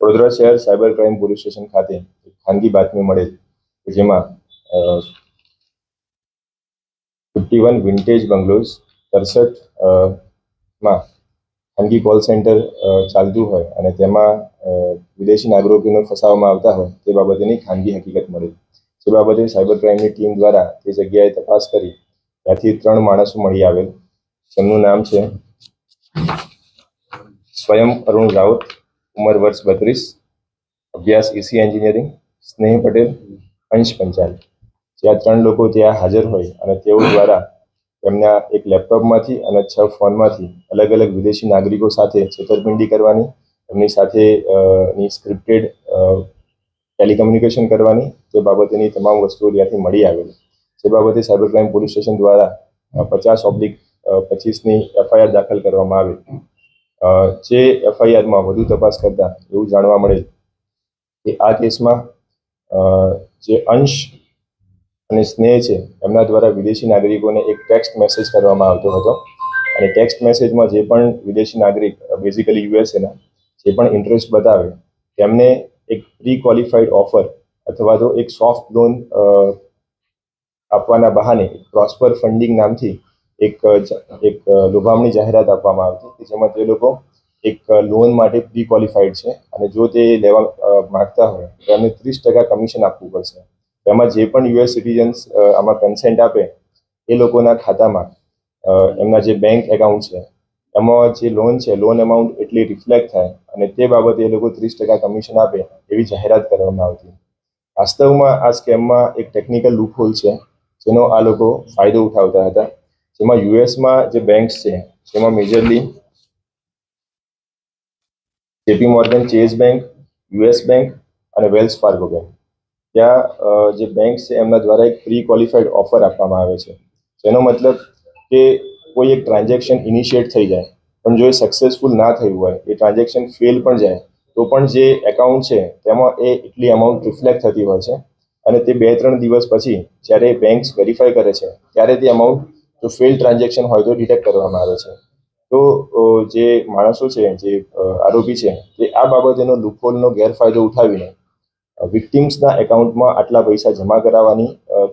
વડોદરા શહેર cyber crime police station ખાતે ખાનગી બાતમી મળેલ જેમાં ફિફ્ટી વન વિન્ટેજ બંગલોઝ સડસઠમાં ખાનગી કોલ સેન્ટર ચાલતું હોય અને તેમાં વિદેશી નાગરિકોને ફસાવવામાં આવતા હોય તે બાબતેની ખાનગી હકીકત મળી જે બાબતે સાયબર ક્રાઇમની ટીમ દ્વારા તે જગ્યાએ તપાસ કરી ત્યાંથી ત્રણ માણસો મળી આવેલ. જેમનું નામ છે સ્વયં અરુણ રાઉત, ઉંમર વર્ષ બત્રીસ, અભ્યાસ એસી એન્જિનિયરિંગ, સ્નેહ પટેલ, અંશ પંચાલ. જે આ ત્રણ લોકો ત્યાં હાજર હોય અને તેઓ દ્વારા તેમના એક લેપટોપમાંથી અને છ ફોનમાંથી અલગ અલગ વિદેશી નાગરિકો સાથે છેતરપિંડી કરવાની, એમની સાથે ની સ્ક્રિપ્ટેડ ટેલિકમ્યુનિકેશન કરવાની તે બાબતેની તમામ વસ્તુઓ ત્યાંથી મળી આવેલી. જે બાબતે સાયબર ક્રાઇમ પોલીસ સ્ટેશન દ્વારા પચાસ ઓબ્લિક પચીસની એફઆઈઆર દાખલ કરવામાં આવી. જે એફઆઈઆરમાં વધુ તપાસ કરતા એવું જાણવા મળે કે આ કેસમાં જે અંશ અને સ્નેહ છે, એમના દ્વારા વિદેશી નાગરિકોને એક ટેક્સ્ટ મેસેજ કરવામાં આવતો હતો. અને ટેક્સ્ટ મેસેજમાં જે પણ વિદેશી નાગરિક, બેઝિકલી યુએસએના, જે પણ ઇન્ટરેસ્ટ બતાવે, તેમને એક પ્રી ક્વોલિફાઈડ ઓફર અથવા તો એક સોફ્ટ લોન આપવાના બહાને પ્રોસ્પર ફંડિંગ નામથી એક એક લોભામણી જાહેરાત આપવામાં આવતી કે જેમાં તે લોકો એક લોન માટે પ્રી ક્વોલિફાઈડ છે અને જો તે લેવા માગતા હોય તો એમને ત્રીસ ટકા કમિશન આપવું પડશે. તેમાં જે પણ યુએસ સિટીઝન્સ આમાં કન્સેન્ટ આપે એ લોકોના ખાતામાં એમના જે બેંક એકાઉન્ટ છે, એમાં જે લોન છે લોન અમાઉન્ટ એટલી રિફ્લેક્ટ થાય અને તે બાબતે એ લોકો ત્રીસ ટકા કમિશન આપે એવી જાહેરાત કરવામાં આવતી. વાસ્તવમાં આ સ્કેમમાં એક ટેકનિકલ લૂપહોલ છે જેનો આ લોકો ફાયદો ઉઠાવતા હતા. જેમાં યુએસમાં જે બેંક્સ છે, જેમાં majorly JP Morgan, Chase bank, US bank અને વેલ્સ ફાર્ગો બેંક. ત્યાં જે બેંક છે, એમના દ્વારા એક પ્રી ક્વોલિફાઈડ ઓફર આપવામાં આવે છે. જેનો મતલબ કે કોઈ એક ટ્રાન્ઝેક્શન ઇનિશિયેટ થઈ જાય, પણ જો એ સક્સેસફુલ ના થયું હોય, એ ટ્રાન્ઝેક્શન ફેલ પણ જાય, તો પણ જે એકાઉન્ટ છે, તેમાં એ એટલી અમાઉન્ટ રિફ્લેક્ટ થતી હોય છે. અને તે બે ત્રણ દિવસ પછી જ્યારે બેંક્સ વેરીફાઈ કરે છે, ત્યારે તે અમાઉન્ટ જો ફેલ ટ્રાન્ઝેક્શન હોય તો ડિટેક્ટ કરવામાં આવે છે. તો જે માણસો છે, જે આરોપી છે, તે આ બાબતેનો લૂપહોલનો ગેરફાયદો ઉઠાવીને વિક્ટિમ્સના એકાઉન્ટમાં આટલા પૈસા જમા કરાવવાની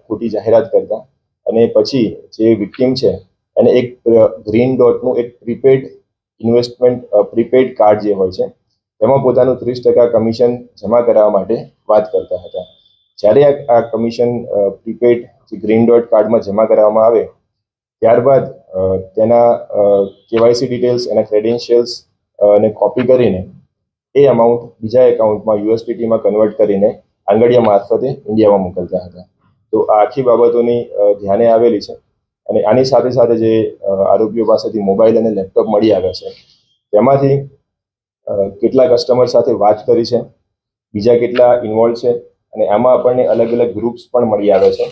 ખોટી જાહેરાત કરતા અને પછી જે વિક્ટિમ છે, એને એક ગ્રીન ડોટનું એક પ્રીપેડ ઇન્વેસ્ટમેન્ટ પ્રીપેડ કાર્ડ જે હોય છે, તેમાં પોતાનું ત્રીસ ટકા કમિશન જમા કરાવવા માટે વાત કરતા હતા. જ્યારે આ- આ કમિશન પ્રીપેડ જે ગ્રીન ડોટ કાર્ડમાં જમા કરાવવામાં આવે ત્યારબાદ તેના કેવાયસી ડિટેલ્સ, એના ક્રેડેન્શિયલ્સ ને કોપી કરીને એ અમાઉન્ટ બીજા એકાઉન્ટમાં યુએસડીટીમાં કન્વર્ટ કરીને આંગળીયા મારફતે ઇન્ડિયામાં મોકલતા હતા. તો આ આખી બાબતોની ધ્યાને આવેલી છે અને આની સાથે સાથે જે આરોપીઓ પાસેથી મોબાઈલ અને લેપટોપ મળી આવ્યા છે. તેમાંથી કેટલા કસ્ટમર સાથે વાત કરી છે, બીજા કેટલા ઇન્વોલ્વ છે અને આમાં આપણને અલગ અલગ ગ્રુપ્સ પણ મળી આવે છે.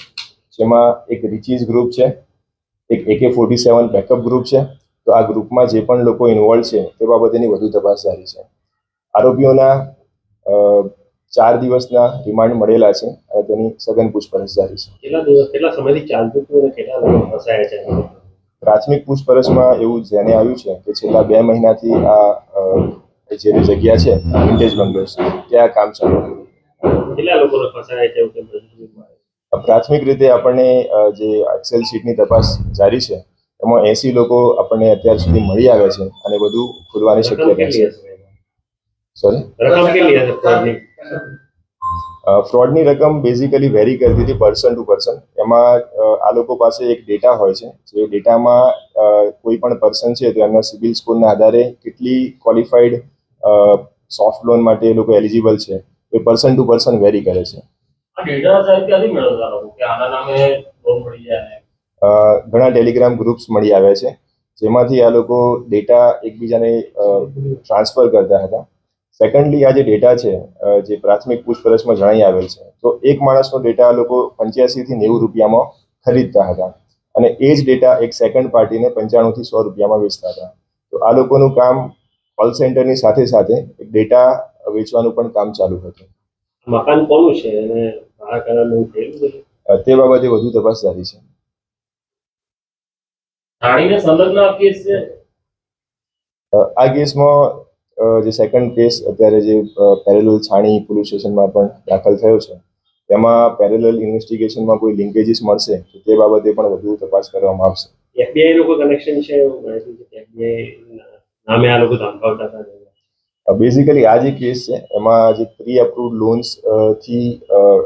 જેમાં એક રિચીઝ ગ્રુપ છે એક એકે ફોર્ટી સેવન બેકઅપ ગ્રુપ છે. તો આ ગ્રુપમાં જે પણ લોકો ઇન્વોલ્વ છે તે બાબતેની વધુ તપાસ જારી છે. આરોપીઓના ચાર દિવસના રિમાન્ડ મળેલા છે અને તેની સઘન પૂછપરછ જારી છે. કેટલા સમયથી ચાલતું કેટલા છે? પ્રાથમિક પૂછપરછમાં એવું ધ્યાને આવ્યું છે કે છેલ્લા બે મહિનાથી આ જે જગ્યા છે વિન્ટેજ બંગલોસ ત્યાં કામ ચાલુ કેટલા લોકોને ફસાયા છે? પ્રાથમિક રીતે આપણને જે એક્સેલ શીટની તપાસ જારી છે એમાં એસી લોકો આપણને અત્યાર સુધી મળી આવે છે અને બધું ખુલવાની શક્યતા છે. સોરી ફ્રોડની રકમ બેઝિકલી વેરી કરતી હતી પર્સન ટુ પર્સન એમાં આ લોકો પાસે એક ડેટા હોય છે જે ડેટામાં કોઈ પણ પર્સન છે તો એમના સિવિલ સ્કોરના આધારે કેટલી ક્વોલિફાઈડ સોફ્ટ લોન માટે એ લોકો એલિજિબલ છે. એ પર્સન ટુ પર્સન વેરી કરે છે. ઘણા ટેલિગ્રામ ગ્રુપ્સ મળી આવ્યા છે, જેમાંથી આ લોકો ડેટા એકબીજાને ટ્રાન્સફર કરતા હતા. સેકન્ડલી આ જે ડેટા છે જે પ્રાથમિક પૂછપરછમાં જણાઈ આવેલ છે, તો એક માણસનો ડેટા આ લોકો પંચ્યાસીથી નેવું રૂપિયામાં ખરીદતા હતા. અને એ જ ડેટા એક સેકન્ડ પાર્ટીને પંચાણુંથી સો રૂપિયામાં વેચતા હતા. તો આ લોકોનું કામ કોલ સેન્ટરની સાથે સાથે ડેટા વેચવાનું પણ કામ ચાલુ હતું. મકાન કોનું છે અને ભાડા કરારનું થયેલું છે તે બાબતે વધુ તપાસ જારી છે. થાણીને સંલગ્ન આ કેસ છે? આ કેસમાં જે સેકન્ડ કેસ અત્યારે જે પેરેલલ છાણી પોલીસ સ્ટેશનમાં પણ દાખલ થયો છે. તેમાં પેરેલલ ઇન્વેસ્ટિગેશનમાં કોઈ લિંકેજીસ મળશે તો તે બાબતે પણ વધુ તપાસ કરવામાં આવશે. એફબીઆઈ લોકો કનેક્શન છે એવું છે એફબીઆઈ નામે આ લોકો ધમકાવતા હતા બેઝિકલી આ જે કેસ છે એમાં જે પ્રી અપ્રુવડ લોન્સથી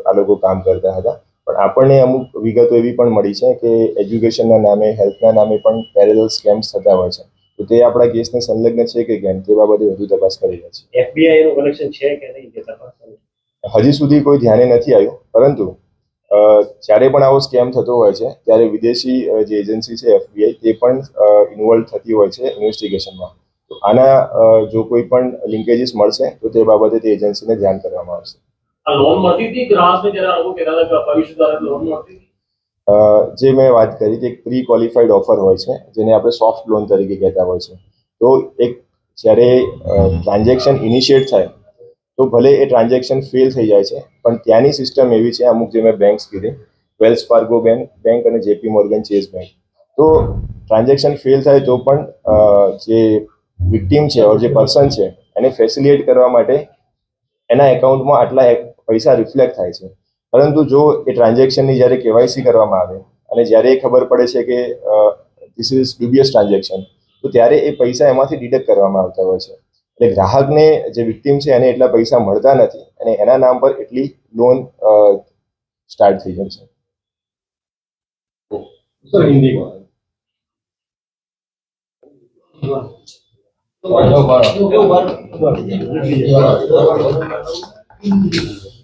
આ લોકો કામ કરતા હતા. પણ આપણને અમુક વિગતો એવી પણ મળી છે કે એજ્યુકેશનના નામે હેલ્થના નામે પણ પેરેલલ સ્કેમ્સ થતા હોય છે. તો તે આપણા કેસને સંલગ્ન છે કે કેમ? તે બાબતે વધુ તપાસ કરી રહ્યા છે એફબીઆઈ નું કનેક્શન છે કે નહીં? હજી સુધી કોઈ ધ્યાને નથી આવ્યું. પરંતુ જ્યારે પણ આવો સ્કેમ થતો હોય છે ત્યારે વિદેશી જે એજન્સી છે એફબીઆઈ તે પણ ઇન્વોલ્વ થતી હોય છે ઇન્વેસ્ટિગેશનમાં આના જો કોઈ પણ લિંકેજીસ મળશે તો તે બાબતે તે એજન્સીને ધ્યાન કરવામાં આવશે. જે મેં વાત કરી કે એક પ્રી ક્વોલિફાઈડ ઓફર હોય છે જેને આપણે સોફ્ટ લોન તરીકે કહેતા હોય છે. તો એક જ્યારે ટ્રાન્ઝેક્શન ઇનિશિયેટ થાય તો ભલે એ ટ્રાન્ઝેક્શન ફેલ થઈ જાય છે પણ ત્યાંની સિસ્ટમ એવી છે અમુક જે મેં બેંક્સ કીધી વેલ્સ ફાર્ગો બેંક બેંક અને જેપી મોર્ગન ચેઝ બેંક તો ટ્રાન્ઝેક્શન ફેલ થાય તો પણ જે વિક્ટીમ છે ઓર જે પર્સન છે, એને ફેસિલિએટ કરવા માટે એના એકાઉન્ટમાં આટલા પૈસા રિફ્લેક્ટ થાય છે. પરંતુ જો એ ટ્રાન્ઝેક્શનની જ્યારે કેવાયસી કરવામાં આવે અને જ્યારે એ ખબર પડે છે કે ધીસ ઇઝ ડ્યુબિયસ ટ્રાન્ઝેક્શન તો ત્યારે એ પૈસા એમાંથી ડિડક્ટ કરવામાં આવતા હોય છે. એટલે ગ્રાહકને જે વિક્ટીમ છે, એને એટલા પૈસા મળતા નથી અને એના નામ પર એટલી લોન સ્ટાર્ટ થઈ જાય છે. Eu, eu, eu, o eu, eu, o eu,